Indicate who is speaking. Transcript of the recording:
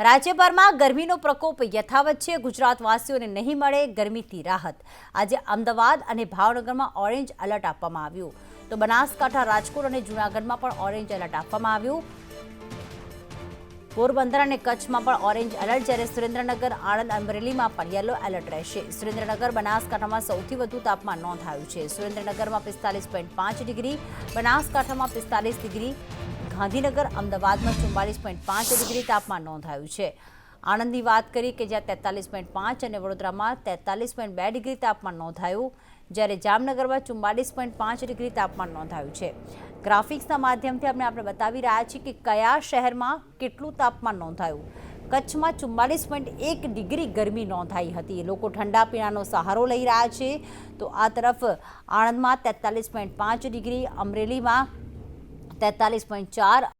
Speaker 1: રાજ્યભરમાં ગરમીનો પ્રકોપ યથાવત છે. ગુજરાતવાસીઓને નહીં મળે ગરમીથી રાહત. આજે અમદાવાદ અને ભાવનગરમાં ઓરેન્જ એલર્ટ આપવામાં આવ્યું. તો બનાસકાંઠા, રાજકોટ અને જૂનાગઢમાં પણ ઓરેન્જ એલર્ટ આપવામાં આવ્યું. પોરબંદર અને કચ્છમાં પણ ઓરેન્જ એલર્ટ. જ્યારે સુરેન્દ્રનગર, આણંદ, અમરેલીમાં પણ યલો એલર્ટ રહેશે. સુરેન્દ્રનગર, બનાસકાંઠામાં સૌથી વધુ તાપમાન નોંધાયું છે. સુરેન્દ્રનગરમાં પિસ્તાલીસ પોઈન્ટ પાંચ ડિગ્રી, બનાસકાંઠામાં પિસ્તાલીસ ડિગ્રી ગાંધીનગર અમદાવાદમાં ચુમ્માલીસ પોઈન્ટ પાંચ ડિગ્રી તાપમાન નોંધાયું છે. આણંદની વાત કરીએ કે જ્યાં તેતાલીસ પોઈન્ટ પાંચ અને વડોદરામાં તેતાલીસ પોઈન્ટ બે ડિગ્રી તાપમાન નોંધાયું, જ્યારે જામનગરમાં ચુમ્માલીસ પોઈન્ટ પાંચ ડિગ્રી તાપમાન નોંધાયું છે. ગ્રાફિક્સના માધ્યમથી આપણે આપણે બતાવી રહ્યા છીએ કે કયા શહેરમાં કેટલું તાપમાન નોંધાયું. કચ્છમાં ચુમ્માલીસ પોઈન્ટ એક ડિગ્રી ગરમી નોંધાઈ હતી. લોકો ઠંડા પીણાનો સહારો લઈ રહ્યા છે. તો આ તરફ આણંદમાં તેતાલીસ પોઈન્ટ પાંચ ડિગ્રી, અમરેલીમાં તેતાલીસ પોઈન્ટ ચાર